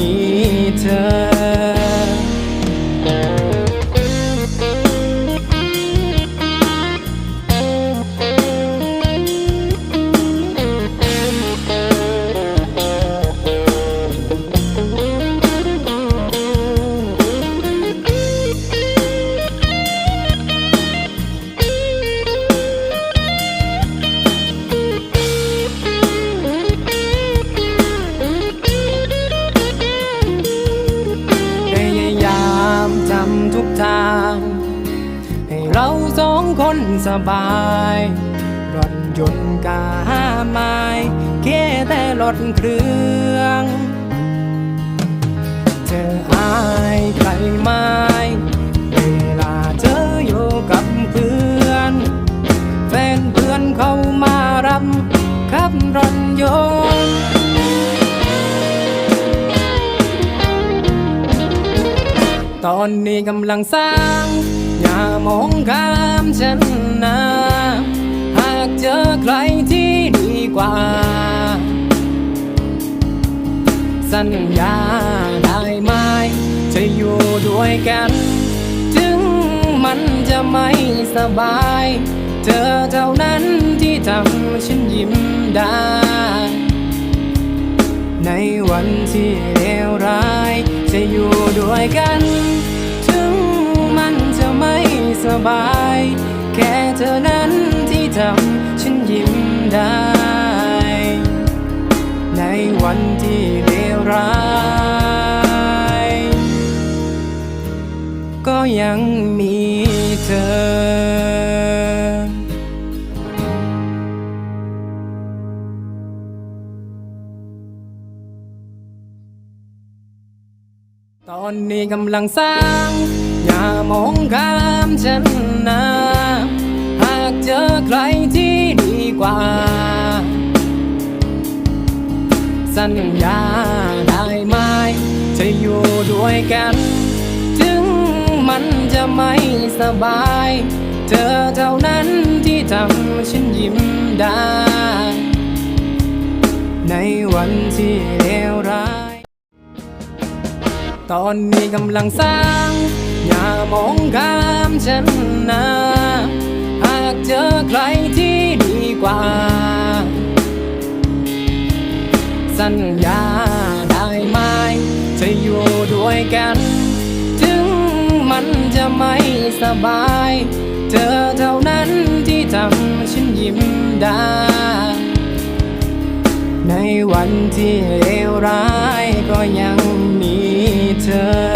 ี เำทุกทาง ให้เราสองคนสบายรถยนต์กาไม้แค่แต่รถเครื่อง เธออายใครไหม่เวลาเธออยู่กับเพื่อน แฟนเพื่อนเขามารับขับรถยนต์ ตอนนี้กำลังสร้าง อย่ามองข้ามฉันนะหากเจอใครที่ดีกว่า สัญญาได้ไหม จะอยู่ด้วยกัน ถึงมันจะไม่สบาย เธอเท่านั้นที่ทำฉันยิ้มได้ ในวันที่เลวร้ายจะอยู่ด้วยกัน สบาย แค่เธอนั้นที่ทำฉันยิ้มได้ ในวันที่เลวร้าย ก็ยังมีเธอตอนนี้กำลังสร้าง อย่ามองข้ามฉันนะหากเจอใครที่ดีกว่า สัญญาได้ไหมจะอยู่ด้วยกัน ถึงมันจะไม่สบาย เธอเท่านั้นที่ทำฉันยิ้มได้ ในวันที่เลวร้าย ตอนนี้กำลังสร้างามองข้ามฉันนะหากเจอใครที่ดีกว่า สัญญาได้ไหมจะอยู่ด้วยกัน ถึงมันจะไม่สบาย เธอเท่านั้นที่ทำฉันยิ้มได้ ในวันที่เลวร้ายก็ยังมีเธอ